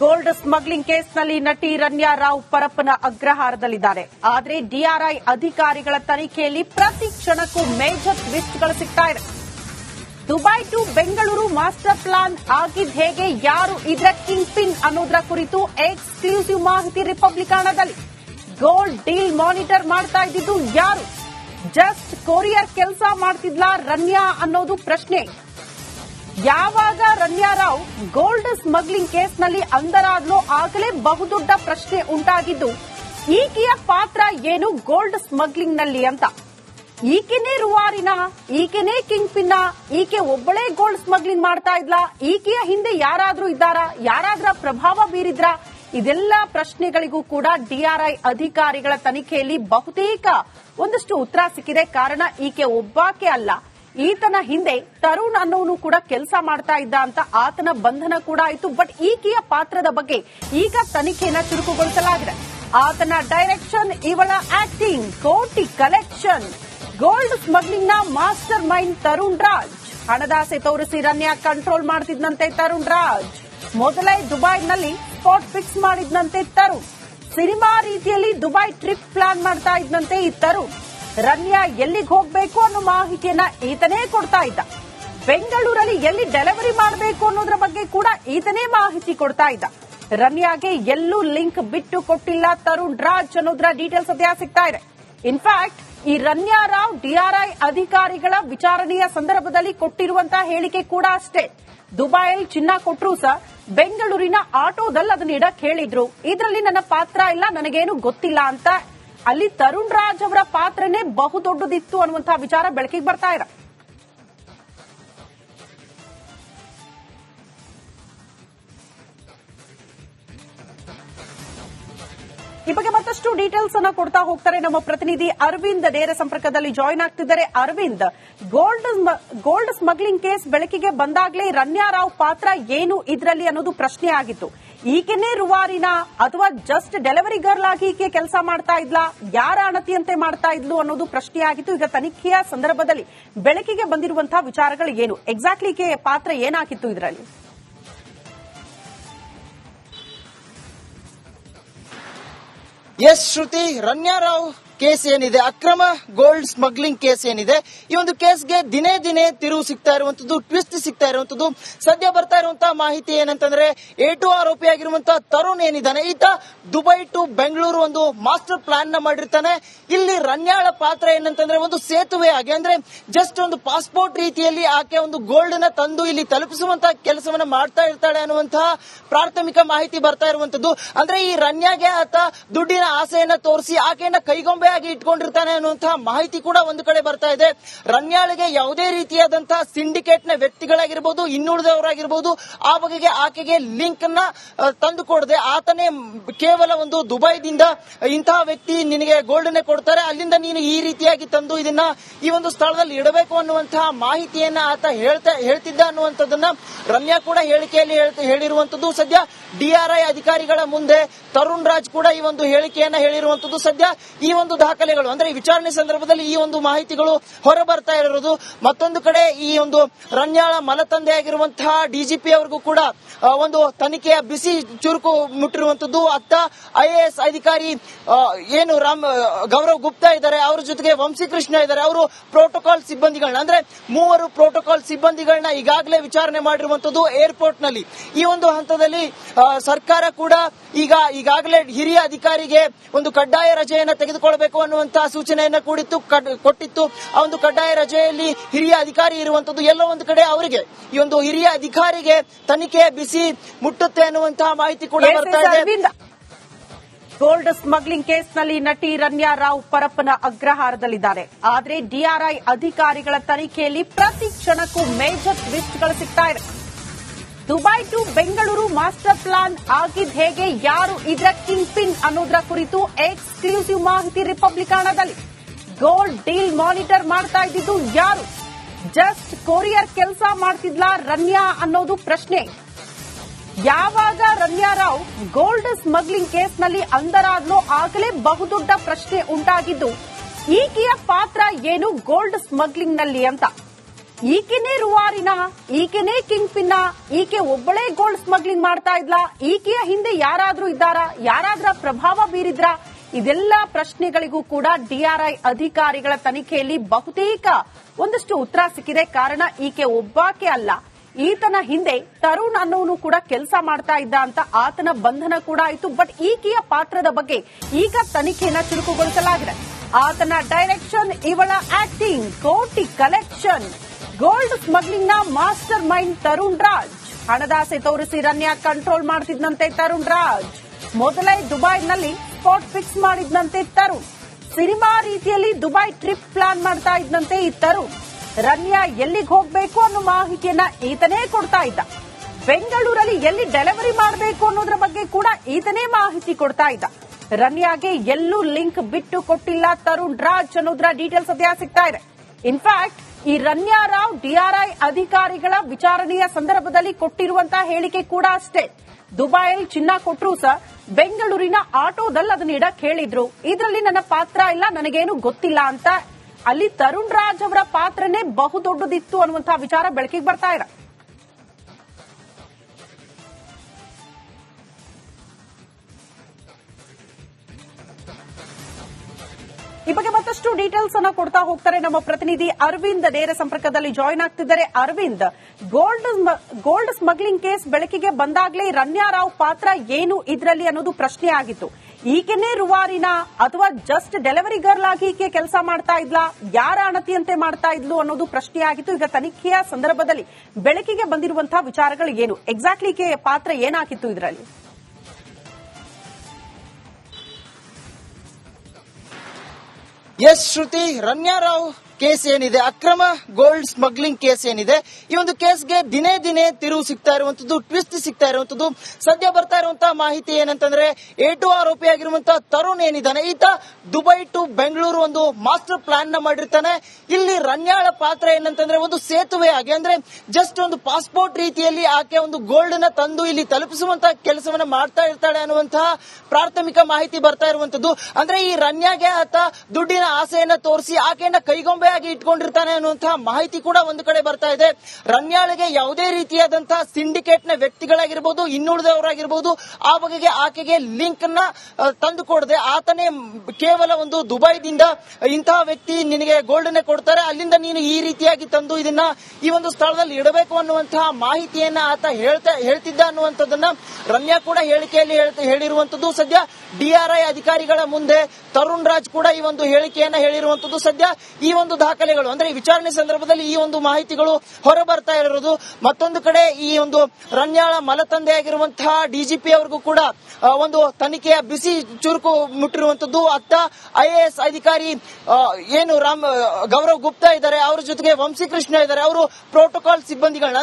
Gold smuggling ಕೇಸ್ನಲ್ಲಿ ನಟಿ ರನ್ಯಾ ರಾವ್ ಪರಪ್ಪನ ಅಗ್ರಹಾರದಲ್ಲಿದ್ದಾರೆ. ಆದರೆ ಡಿಆರ್ಐ ಅಧಿಕಾರಿಗಳ ತನಿಖೆಯಲ್ಲಿ ಪ್ರತಿ ಕ್ಷಣಕ್ಕೂ ಮೇಜರ್ ಟ್ವಿಸ್ಟ್ಗಳು ಸಿಗ್ತಾ ಇದೆ. Dubai to Bengaluru master plan ಆಗಿದ್ ಹೇಗೆ, ಯಾರು ಇದರ ಕಿಂಗ್ ಪಿನ್ ಅನ್ನೋದರ ಕುರಿತು ಎಕ್ಸ್ಕ್ಲೂಸಿವ್ ಮಾಹಿತಿ ರಿಪಬ್ಲಿಕಾಣದಲ್ಲಿ ಗೋಲ್ಡ್ ಡೀಲ್ ಮಾನಿಟರ್ ಮಾಡ್ತಾ ಇದ್ದಿದ್ದು ಯಾರು? ಜಸ್ಟ್ ಕೊರಿಯರ್ ಕೆಲಸ ಮಾಡ್ತಿದ್ಲಾ ರನ್ಯಾ ಅನ್ನೋದು ಪ್ರಶ್ನೆ. ಯಾವಾಗ ರಮ್ಯಾ ರಾವ್ ಗೋಲ್ಡ್ ಸ್ಮಗ್ಲಿಂಗ್ ಕೇಸ್ನಲ್ಲಿ ಅಂದರಾದ್ಲೋ ಆಗಲೇ ಬಹುದೊಡ್ಡ ಪ್ರಶ್ನೆ ಉಂಟಾಗಿದ್ದು, ಈಕೆಯ ಪಾತ್ರ ಏನು ಗೋಲ್ಡ್ ಸ್ಮಗ್ಲಿಂಗ್ನಲ್ಲಿ ಅಂತ? ಈಕೆನೇ ರುವಾರಿನ? ಈಕೆನೇ ಕಿಂಗ್ ಪಿನ್ನ ಈಕೆ ಒಬ್ಬಳೇ ಗೋಲ್ಡ್ ಸ್ಮಗ್ಲಿಂಗ್ ಮಾಡ್ತಾ ಇದ್ಲಾ? ಈಕೆಯ ಹಿಂದೆ ಯಾರಾದ್ರೂ ಇದ್ದಾರಾ? ಯಾರಾದ್ರ ಪ್ರಭಾವ ಬೀರಿದ್ರಾ? ಇದೆಲ್ಲ ಪ್ರಶ್ನೆಗಳಿಗೂ ಕೂಡ ಡಿಆರ್ಐ ಅಧಿಕಾರಿಗಳ ತನಿಖೆಯಲ್ಲಿ ಬಹುತೇಕ ಒಂದಷ್ಟು ಉತ್ತರ ಸಿಕ್ಕಿದೆ. ಕಾರಣ, ಈಕೆ ಒಬ್ಬಾಕೆ ಅಲ್ಲ. ಈತನ ಹಿಂದೆ ತರುಣ್ ಅನ್ನೋನು ಕೂಡ ಕೆಲಸ ಮಾಡ್ತಾ ಇದ್ದ ಅಂತ ಆತನ ಬಂಧನ ಕೂಡ ಆಯಿತು. ಬಟ್ ಈಕೆಯ ಪಾತ್ರದ ಬಗ್ಗೆ ಈಗ ತನಿಖೆಯನ್ನ ಚುರುಕುಗೊಳಿಸಲಾಗಿದೆ. ಆತನ ಡೈರೆಕ್ಷನ್ ಇವಳ ಆಕ್ಟಿಂಗ್ ಕೋಟಿ ಕಲೆಕ್ಷನ್ ಗೋಲ್ಡ್ ಸ್ಮಗ್ಲಿಂಗ್ನ ಮಾಸ್ಟರ್ ಮೈಂಡ್ ತರುಣ್ ರಾಜ್. ಹಣದಾಸೆ ತೋರಿಸಿ ರನ್ಯಾ ಕಂಟ್ರೋಲ್ ಮಾಡ್ತಿದ್ದಂತೆ ತರುಣ್ ರಾಜ್. ಮೊದಲೇ ದುಬೈನಲ್ಲಿ ಸ್ಪಾಟ್ ಫಿಕ್ಸ್ ಮಾಡಿದ್ನಂತೆ ತರುಣ್. ಸಿನಿಮಾ ರೀತಿಯಲ್ಲಿ ದುಬೈ ಟ್ರಿಪ್ ಪ್ಲಾನ್ ಮಾಡ್ತಾ ಇದ್ದಂತೆ ಈ ತರುಣ್. ರನ್ಯಾ ಎಲ್ಲಿಗೆ ಹೋಗ್ಬೇಕು ಅನ್ನೋ ಮಾಹಿತಿಯನ್ನ ಈತನೇ ಕೊಡ್ತಾ ಇದ್ದ. ಬೆಂಗಳೂರಲ್ಲಿ ಎಲ್ಲಿ ಡೆಲಿವರಿ ಮಾಡಬೇಕು ಅನ್ನೋದ್ರ ಬಗ್ಗೆ ಕೂಡ ಈತನೇ ಮಾಹಿತಿ ಕೊಡ್ತಾ ಇದ್ದ. ರಮ್ಯಾಗೆ ಎಲ್ಲೂ ಲಿಂಕ್ ಬಿಟ್ಟು ಕೊಟ್ಟಿಲ್ಲ ತರುಣ್ ರಾಜ್ ಅನ್ನೋದ್ರ ಡೀಟೇಲ್ಸ್ ಸದ್ಯ ಸಿಗ್ತಾ ಇದೆ. ಇನ್ಫ್ಯಾಕ್ಟ್ ಈ ರಮ್ಯಾ ರಾವ್ ಡಿಆರ್ಐ ಅಧಿಕಾರಿಗಳ ವಿಚಾರಣೆಯ ಸಂದರ್ಭದಲ್ಲಿ ಕೊಟ್ಟಿರುವಂತಹ ಹೇಳಿಕೆ ಕೂಡ ಅಷ್ಟೇ. ದುಬೈಯಲ್ಲಿ ಚಿನ್ನ ಕೊಟ್ಟರು ಸಹ ಬೆಂಗಳೂರಿನ ಆಟೋದಲ್ಲಿ ಅದನ್ನ ಇಡಕ್ ಹೇಳಿದ್ರು. ಇದರಲ್ಲಿ ನನ್ನ ಪಾತ್ರ ಇಲ್ಲ, ನನಗೇನು ಗೊತ್ತಿಲ್ಲ ಅಂತ ಅಲ್ಲಿ ತರುಣ್ ರಾಜ್ ಅವರ ಪಾತ್ರನೇ ಬಹುದೊಡ್ಡದಿತ್ತು ಅನ್ನುವಂತಹ ವಿಚಾರ ಬೆಳಕಿಗೆ ಬರ್ತಾ ಇದೆ. ಈ ಬಗ್ಗೆ ಮತ್ತಷ್ಟು ಡೀಟೇಲ್ಸ್ ಅನ್ನ ಕೊಡ್ತಾ ಹೋಗ್ತಾರೆ ನಮ್ಮ ಪ್ರತಿನಿಧಿ ಅರವಿಂದ್ ನೇರ ಸಂಪರ್ಕದಲ್ಲಿ ಜಾಯಿನ್ ಆಗ್ತಿದ್ದಾರೆ. Aravind gold gold smuggling case ಬೆಳಕಿಗೆ ಬಂದಾಗಲೇ ರನ್ಯಾ ರಾವ್ ಪಾತ್ರ ಏನು ಇದರಲ್ಲಿ ಅನ್ನೋದು ಪ್ರಶ್ನೆ ಆಗಿತ್ತು. ಈಕೆನೇ ರುವಾರಿನ ಅಥವಾ ಜಸ್ಟ್ ಡೆಲಿವರಿ ಗರ್ಲ್ ಆಗಿ ಈಕೆ ಕೆಲಸ ಮಾಡ್ತಾ ಇದ್ಲಾ? ಯಾರ ಅಣತಿಯಂತೆ ಮಾಡ್ತಾ ಇದ್ಲು ಅನ್ನೋದು ಪ್ರಶ್ನೆ ಆಗಿತ್ತು. ಈಗ ತನಿಖೆಯ ಸಂದರ್ಭದಲ್ಲಿ ಬೆಳಕಿಗೆ ಬಂದಿರುವಂತಹ ವಿಚಾರಗಳು ಏನು? ಎಕ್ಸಾಕ್ಟ್ಲಿ ಈಕೆ ಪಾತ್ರ ಏನಾಗಿತ್ತು ಇದರಲ್ಲಿ? Yes, Shruti, Ranya Rao. Case ಏನಿದೆ? ಅಕ್ರಮ ಗೋಲ್ಡ್ ಸ್ಮಗ್ಲಿಂಗ್ ಕೇಸ್ ಏನಿದೆ? ಈ ಒಂದು ಕೇಸ್ಗೆ ದಿನೇ ದಿನೇ ತಿರುವು ಸಿಗ್ತಾ ಇರುವಂತದ್ದು ಟ್ವಿಸ್ಟ್ ಸಿಗ್ತಾ ಇರುವಂತದ್ದು ಸದ್ಯ ಬರ್ತಾ ಇರುವಂತಹ ಮಾಹಿತಿ ಏನಂತಂದ್ರೆ ಎ ಟು ಆರೋಪಿ ಆಗಿರುವಂತಹ ತರುಣ್ ಏನಿದ್ದಾನೆ? ಈತ ದುಬೈ ಟು ಬೆಂಗಳೂರು ಒಂದು ಮಾಸ್ಟರ್ ಪ್ಲಾನ್ನ ಮಾಡಿರ್ತಾನೆ. ಇಲ್ಲಿ ರನ್ಯಾಳ ಪಾತ್ರ ಏನಂತಂದ್ರೆ, ಒಂದು ಸೇತುವೆ ಆಗಿ, ಅಂದ್ರೆ ಜಸ್ಟ್ ಒಂದು ಪಾಸ್ಪೋರ್ಟ್ ರೀತಿಯಲ್ಲಿ ಆಕೆ ಒಂದು ಗೋಲ್ಡ್ನ ತಂದು ಇಲ್ಲಿ ತಲುಪಿಸುವಂತಹ ಕೆಲಸವನ್ನ ಮಾಡ್ತಾ ಇರ್ತಾಳೆ ಅನ್ನುವಂತಹ ಪ್ರಾಥಮಿಕ ಮಾಹಿತಿ ಬರ್ತಾ ಇರುವಂತದ್ದು ಅಂದ್ರೆ ಈ ರನ್ಯಾಗೆ ಆತ ದುಡ್ಡಿನ ಆಸೆಯನ್ನ ತೋರಿಸಿ ಆಕೆಯನ್ನ ಕೈಗೊಂಬೆ ಆಗಿ ಇಟ್ಕೊಂಡಿರ್ತಾನೆ ಅನ್ನುವಂತಹ ಮಾಹಿತಿ ಕೂಡ ಒಂದು ಕಡೆ ಬರ್ತಾ ಇದೆ. ರನ್ಯಾಳಿಗೆ ಯಾವುದೇ ರೀತಿಯಾದಂತಹ ಸಿಂಡಿಕೇಟ್ನ ವ್ಯಕ್ತಿಗಳಾಗಿರ್ಬೋದು, ಇನ್ನುಳಿದವರಾಗಿರ್ಬೋದು, ಆ ಬಗೆಗೆ ಆಕೆಗೆ ಲಿಂಕ್ನ ತಂದು ಕೊಡದೆ. ಆತನೇ ಕೇವಲ ಒಂದು ದುಬೈದಿಂದ ಇಂತಹ ವ್ಯಕ್ತಿ ನಿನಗೆ ಗೋಲ್ಡ್ ನೇ ಕೊಡ್ತಾರೆ. ಅಲ್ಲಿಂದ ನೀನು ಈ ರೀತಿಯಾಗಿ ತಂದು ಇದನ್ನ ಈ ಒಂದು ಸ್ಥಳದಲ್ಲಿ ಇಡಬೇಕು ಅನ್ನುವಂತಹ ಮಾಹಿತಿಯನ್ನ ಆತ ಹೇಳ್ತಾ, ಹೇಳ್ತಿದ್ದ ಅನ್ನುವಂಥದ್ದನ್ನ ರಮ್ಯಾ ಕೂಡ ಹೇಳಿಕೆಯಲ್ಲಿ ಹೇಳಿರುವಂತದ್ದು ಸದ್ಯ ಡಿಆರ್ಐ ಅಧಿಕಾರಿಗಳ ಮುಂದೆ ತರುಣ್ ರಾಜ್ ಕೂಡ ಈ ಒಂದು ಹೇಳಿಕೆಯನ್ನ ಹೇಳಿರುವಂತದ್ದು ಸದ್ಯ ಈ ಒಂದು ದಾಖಲೆಗಳು ಅಂದ್ರೆ ವಿಚಾರಣೆ ಸಂದರ್ಭದಲ್ಲಿ ಈ ಒಂದು ಮಾಹಿತಿಗಳು ಹೊರ ಬರ್ತಾ ಇರೋದು ಮತ್ತೊಂದು ಕಡೆ ಈ ಒಂದು ರನ್ಯಾಳ ಮಲತಂದೆ ಆಗಿರುವಂತಹ ಡಿಜಿಪಿ ಅವರಿಗೂ ಕೂಡ ಒಂದು ತನಿಖೆಯ ಬಿಸಿ ಚುರುಕು ಮುಟ್ಟಿರುವಂತದ್ದು ಅತ್ತ ಐಎಎಸ್ ಅಧಿಕಾರಿ ಏನು ರಾಮ್ ಗೌರವ್ ಗುಪ್ತಾ ಇದ್ದಾರೆ. ಅವರ ಜೊತೆಗೆ ವಂಶೀಕೃಷ್ಣ ಇದ್ದಾರೆ. ಅವರು ಪ್ರೋಟೋಕಾಲ್ ಸಿಬ್ಬಂದಿಗಳನ್ನ, ಅಂದ್ರೆ ಮೂವರು ಪ್ರೋಟೋಕಾಲ್ ಸಿಬ್ಬಂದಿಗಳನ್ನ ಈಗಾಗಲೇ ವಿಚಾರಣೆ ಮಾಡಿರುವಂತದ್ದು ಏರ್ಪೋರ್ಟ್ನಲ್ಲಿ ಈ ಒಂದು ಹಂತದಲ್ಲಿ ಸರ್ಕಾರ ಕೂಡ ಈಗ, ಈಗಾಗಲೇ ಹಿರಿಯ ಅಧಿಕಾರಿಗೆ ಒಂದು ಕಡ್ಡಾಯ ರಜೆಯನ್ನ ತೆಗೆದುಕೊಳ್ಬೇಕು ಅನ್ನುವಂತಹ ಸೂಚನೆಯನ್ನ ಕೂಡಿತ್ತು ಕೊಟ್ಟಿತ್ತು. ಆ ಒಂದು ಕಡ್ಡಾಯ ರಜೆಯಲ್ಲಿ ಹಿರಿಯ ಅಧಿಕಾರಿ ಇರುವಂತದ್ದು ಎಲ್ಲ ಒಂದು ಕಡೆ ಅವರಿಗೆ ಈ ಒಂದು ಹಿರಿಯ ಅಧಿಕಾರಿಗೆ ತನಿಖೆ ಬಿಸಿ ಮುಟ್ಟುತ್ತೆ ಅನ್ನುವಂತಹ ಮಾಹಿತಿ ಕೂಡ ಬರ್ತಾ ಇದೆ. ಗೋಲ್ಡ್ ಸ್ಮಗ್ಲಿಂಗ್ ಕೇಸ್ನಲ್ಲಿ ನಟಿ ರನ್ಯಾ ರಾವ್ ಪರಪ್ಪನ ಅಗ್ರಹಾರದಲ್ಲಿದ್ದಾರೆ. ಆದರೆ ಡಿಆರ್ಐ ಅಧಿಕಾರಿಗಳ ತನಿಖೆಯಲ್ಲಿ ಪ್ರತಿ ಕ್ಷಣಕ್ಕೂ ಮೇಜರ್ ಟ್ವಿಸ್ಟ್ಗಳು ಸಿಗ್ತಾ ಇದೆ. Dubai to Bengaluru master plan ಆಗಿದ್ ಹೇಗೆ, ಯಾರು ಇದರ ಕಿಂಗ್ ಪಿನ್ ಅನ್ನೋದ್ರ ಕುರಿತು ಎಕ್ಸ್ಕ್ಲೂಸಿವ್ ಮಾಹಿತಿ ರಿಪಬ್ಲಿಕಾಣದಲ್ಲಿ. ಗೋಲ್ಡ್ ಡೀಲ್ ಮಾನಿಟರ್ ಮಾಡ್ತಾ ಇದ್ದಿದ್ದು ಯಾರು? ಜಸ್ಟ್ ಕೊರಿಯರ್ ಕೆಲಸ ಮಾಡ್ತಿದ್ಲ ರನ್ಯಾ ಅನ್ನೋದು ಪ್ರಶ್ನೆ. ಯಾವಾಗ ರನ್ಯಾ ರಾವ್ ಗೋಲ್ಡ್ ಸ್ಮಗ್ಲಿಂಗ್ ಕೇಸ್ನಲ್ಲಿ ಅಂದರಾದ್ಲೋ ಆಗಲೇ ಬಹುದೊಡ್ಡ ಪ್ರಶ್ನೆ ಉಂಟಾಗಿದ್ದು, ಈಕೆಯ ಪಾತ್ರ ಏನು ಗೋಲ್ಡ್ ಸ್ಮಗ್ಲಿಂಗ್ನಲ್ಲಿ ಅಂತ? ಈಕೆನೇ ರುವಾರಿನ, ಈಕೆನೇ ಕಿಂಗ್ ಪಿನ್ನ ಈಕೆ ಒಬ್ಬಳೇ ಗೋಲ್ಡ್ ಸ್ಮಗ್ಲಿಂಗ್ ಮಾಡ್ತಾ ಇದ್ಲಾ, ಈಕೆಯ ಹಿಂದೆ ಯಾರಾದ್ರೂ ಇದ್ದಾರಾ, ಯಾರಾದ್ರ ಪ್ರಭಾವ ಬೀರಿದ್ರಾ? ಇದೆಲ್ಲ ಪ್ರಶ್ನೆಗಳಿಗೂ ಕೂಡ ಡಿಆರ್ಐ ಅಧಿಕಾರಿಗಳ ತನಿಖೆಯಲ್ಲಿ ಬಹುತೇಕ ಒಂದಷ್ಟು ಉತ್ತರ ಸಿಕ್ಕಿದೆ. ಕಾರಣ ಈಕೆ ಒಬ್ಬಾಕೆ ಅಲ್ಲ. ಈತನ ಹಿಂದೆ ತರುಣ್ ಅನ್ನೋನು ಕೂಡ ಕೆಲಸ ಮಾಡ್ತಾ ಇದ್ದ ಅಂತ ಆತನ ಬಂಧನ ಕೂಡ ಆಯಿತು. ಬಟ್ ಈಕೆಯ ಪಾತ್ರದ ಬಗ್ಗೆ ಈಗ ತನಿಖೆಯನ್ನ ಚುರುಕುಗೊಳಿಸಲಾಗಿದೆ. ಆತನ ಡೈರೆಕ್ಷನ್ ಇವಳ ಆಕ್ಟಿಂಗ್, ಕೋಟಿ ಕಲೆಕ್ಷನ್. ಗೋಲ್ಡ್ ಸ್ಮಗ್ಲಿಂಗ್ನ ಮಾಸ್ಟರ್ ಮೈಂಡ್ ತರುಣ್ ರಾಜ್. ಹಣದಾಸೆ ತೋರಿಸಿ ರನ್ಯಾ ಕಂಟ್ರೋಲ್ ಮಾಡ್ತಿದ್ದಂತೆ ತರುಣ್ ರಾಜ್. ಮೊದಲೇ ದುಬೈನಲ್ಲಿ ಸ್ಪಾಟ್ ಫಿಕ್ಸ್ ಮಾಡಿದ್ನಂತೆ ತರುಣ್. ಸಿನಿಮಾ ರೀತಿಯಲ್ಲಿ ದುಬೈ ಟ್ರಿಪ್ ಪ್ಲಾನ್ ಮಾಡ್ತಾ ಇದ್ದಂತೆ ಈ ತರುಣ್. ರನ್ಯಾ ಎಲ್ಲಿಗೆ ಹೋಗ್ಬೇಕು ಅನ್ನೋ ಮಾಹಿತಿಯನ್ನ ಈತನೇ ಕೊಡ್ತಾ ಇದ್ದ. ಬೆಂಗಳೂರಲ್ಲಿ ಎಲ್ಲಿ ಡೆಲಿವರಿ ಮಾಡಬೇಕು ಅನ್ನೋದ್ರ ಬಗ್ಗೆ ಕೂಡ ಈತನೇ ಮಾಹಿತಿ ಕೊಡ್ತಾ ಇದ್ದ. ರನ್ಯಾಗೆ ಎಲ್ಲೂ ಲಿಂಕ್ ಬಿಟ್ಟು ಕೊಟ್ಟಿಲ್ಲ ತರುಣ್ ರಾಜ್ ಅನ್ನೋದ್ರ ಡೀಟೇಲ್ಸ್ ಸದ್ಯ ಸಿಗ್ತಾ ಇದೆ. ಇನ್ಫ್ಯಾಕ್ಟ್ ಈ ರನ್ಯಾರಾವ್ ಡಿಆರ್ಐ ಅಧಿಕಾರಿಗಳ ವಿಚಾರಣೆಯ ಸಂದರ್ಭದಲ್ಲಿ ಕೊಟ್ಟಿರುವಂತಹ ಹೇಳಿಕೆ ಕೂಡ ಅಷ್ಟೇ. ದುಬೈಯಲ್ಲಿ ಚಿನ್ನ ಕೊಟ್ಟರು ಸಹ ಬೆಂಗಳೂರಿನ ಆಟೋದಲ್ಲಿ ಅದನ್ನ ಇಡಕ್ ಹೇಳಿದ್ರು. ಇದರಲ್ಲಿ ನನ್ನ ಪಾತ್ರ ಇಲ್ಲ, ನನಗೇನು ಗೊತ್ತಿಲ್ಲ ಅಂತ. ಅಲ್ಲಿ ತರುಣ್ ರಾಜ್ ಅವರ ಪಾತ್ರನೇ ಬಹುದೊಡ್ಡದಿತ್ತು ಅನ್ನುವಂತಹ ವಿಚಾರ ಬೆಳಕಿಗೆ ಬರ್ತಾ ಇದೆ ಮತ್ತಷ್ಟು ಡೀಟೇಲ್ಸ್ ಅನ್ನ ಕೊಡ್ತಾ ಹೋಗ್ತಾರೆ ನಮ್ಮ ಪ್ರತಿನಿಧಿ ಅರವಿಂದ್ ನೇರ ಸಂಪರ್ಕದಲ್ಲಿ ಜಾಯಿನ್ ಆಗ್ತಿದ್ದಾರೆ. Aravind gold gold smuggling case ಬೆಳಕಿಗೆ ಬಂದಾಗಲೇ ರನ್ಯಾ ರಾವ್ ಪಾತ್ರ ಏನು ಇದರಲ್ಲಿ ಅನ್ನೋದು ಪ್ರಶ್ನೆ ಆಗಿತ್ತು. ಈಕೆನೇ ರುವಾರಿನ ಅಥವಾ ಜಸ್ಟ್ ಡೆಲಿವರಿ ಗರ್ಲ್ ಆಗಿ ಈಕೆ ಕೆಲಸ ಮಾಡ್ತಾ ಇದ್ಲಾ? ಯಾರ ಅಣತಿಯಂತೆ ಮಾಡ್ತಾ ಇದ್ಲು ಅನ್ನೋದು ಪ್ರಶ್ನೆ ಆಗಿತ್ತು. ಈಗ ತನಿಖೆಯ ಸಂದರ್ಭದಲ್ಲಿ ಬೆಳಕಿಗೆ ಬಂದಿರುವಂತಹ ವಿಚಾರಗಳು ಏನು? ಎಕ್ಸಾಕ್ಟ್ಲಿ ಈಕೆ ಪಾತ್ರ ಏನಾಗಿತ್ತು ಇದರಲ್ಲಿ? ಎಸ್ ಶ್ರುತಿ ರನ್ಯಾ ರಾವ್ ಕೇಸ್ ಏನಿದೆ? ಅಕ್ರಮ ಗೋಲ್ಡ್ ಸ್ಮಗ್ಲಿಂಗ್ ಕೇಸ್ ಏನಿದೆ? ಈ ಒಂದು ಕೇಸ್ಗೆ ದಿನೇ ದಿನೇ ತಿರುವು ಸಿಗ್ತಾ ಇರುವಂತದ್ದು ಟ್ವಿಸ್ಟ್ ಸಿಗ್ತಾ ಇರುವಂತದ್ದು ಸದ್ಯ ಬರ್ತಾ ಇರುವಂತಹ ಮಾಹಿತಿ ಏನಂತಂದ್ರೆ ಎ ಟು ಆರೋಪಿ ಆಗಿರುವಂತಹ ತರುಣ್ ಏನಿದ್ದಾನೆ? ಈತ ದುಬೈ ಟು ಬೆಂಗಳೂರು ಒಂದು ಮಾಸ್ಟರ್ ಪ್ಲಾನ್ನ ಮಾಡಿರ್ತಾನೆ. ಇಲ್ಲಿ ರನ್ಯಾಳ ಪಾತ್ರ ಏನಂತಂದ್ರೆ, ಒಂದು ಸೇತುವೆ ಆಗಿ, ಅಂದ್ರೆ ಜಸ್ಟ್ ಒಂದು ಪಾಸ್ಪೋರ್ಟ್ ರೀತಿಯಲ್ಲಿ ಆಕೆ ಒಂದು ಗೋಲ್ಡ್ನ ತಂದು ಇಲ್ಲಿ ತಲುಪಿಸುವಂತಹ ಕೆಲಸವನ್ನ ಮಾಡ್ತಾ ಇರ್ತಾಳೆ ಅನ್ನುವಂತಹ ಪ್ರಾಥಮಿಕ ಮಾಹಿತಿ ಬರ್ತಾ ಇರುವಂತದ್ದು ಅಂದ್ರೆ ಈ ರನ್ಯಾಗೆ ಆತ ದುಡ್ಡಿನ ಆಸೆಯನ್ನ ತೋರಿಸಿ ಆಕೆಯನ್ನ ಕೈಗೊಂಬೆಯಾಗಿ ಇಟ್ಕೊಂಡಿರ್ತಾನೆ ಅನ್ನುವಂತಹ ಮಾಹಿತಿ ಕೂಡ ಒಂದು ಕಡೆ ಬರ್ತಾ ಇದೆ. ರನ್ಯಾಳಿಗೆ ಯಾವುದೇ ರೀತಿಯಾದಂತಹ ಸಿಂಡಿಕೇಟ್ನ ವ್ಯಕ್ತಿಗಳಾಗಿರ್ಬೋದು, ಇನ್ನುಳಿದವರಾಗಿರ್ಬೋದು, ಆ ಬಗೆಗೆ ಆಕೆಗೆ ಲಿಂಕ್ನ ತಂದು ಕೊಡದೆ ಆತನೇ ಕೇವಲ ಒಂದು ದುಬೈದಿಂದ ಇಂತಹ ವ್ಯಕ್ತಿ ನಿನಗೆ ಗೋಲ್ಡ್ ನೇ ಕೊಡ್ತಾರೆ. ಅಲ್ಲಿಂದ ನೀನು ಈ ರೀತಿಯಾಗಿ ತಂದು ಇದನ್ನ ಈ ಒಂದು ಸ್ಥಳದಲ್ಲಿ ಇಡಬೇಕು ಅನ್ನುವಂತಹ ಮಾಹಿತಿಯನ್ನ ಆತ ಹೇಳ್ತಾ, ಹೇಳ್ತಿದ್ದ ಅನ್ನುವಂಥದ್ದನ್ನ ರಮ್ಯಾ ಕೂಡ ಹೇಳಿಕೆಯಲ್ಲಿ ಹೇಳಿರುವಂತದ್ದು ಸದ್ಯ ಡಿಆರ್ಐ ಅಧಿಕಾರಿಗಳ ಮುಂದೆ ತರುಣ್ ರಾಜ್ ಕೂಡ ಈ ಒಂದು ಹೇಳಿಕೆಯನ್ನ ಹೇಳಿರುವಂತದ್ದು ಸದ್ಯ ಈ ಒಂದು ದಾಖಲೆಗಳು ಅಂದ್ರೆ ವಿಚಾರಣೆ ಸಂದರ್ಭದಲ್ಲಿ ಈ ಒಂದು ಮಾಹಿತಿಗಳು ಹೊರ ಬರ್ತಾ ಇರೋದು ಮತ್ತೊಂದು ಕಡೆ ಈ ಒಂದು ರನ್ಯಾಳ ಮಲತಂದೆಯಾಗಿರುವಂತಹ ಡಿಜಿಪಿ ಅವ್ರಿಗೂ ಕೂಡ ಒಂದು ತನಿಖೆಯ ಬಿಸಿ ಚುರುಕು ಮುಟ್ಟಿರುವಂತದ್ದು ಅತ್ತ ಐಎಎಸ್ ಅಧಿಕಾರಿ ಏನು ರಾಮ್, ಗೌರವ್ ಗುಪ್ತಾ ಇದ್ದಾರೆ. ಅವರ ಜೊತೆಗೆ ವಂಶಿ ಕೃಷ್ಣ ಇದ್ದಾರೆ. ಅವರು ಪ್ರೋಟೋಕಾಲ್ ಸಿಬ್ಬಂದಿಗಳನ್ನ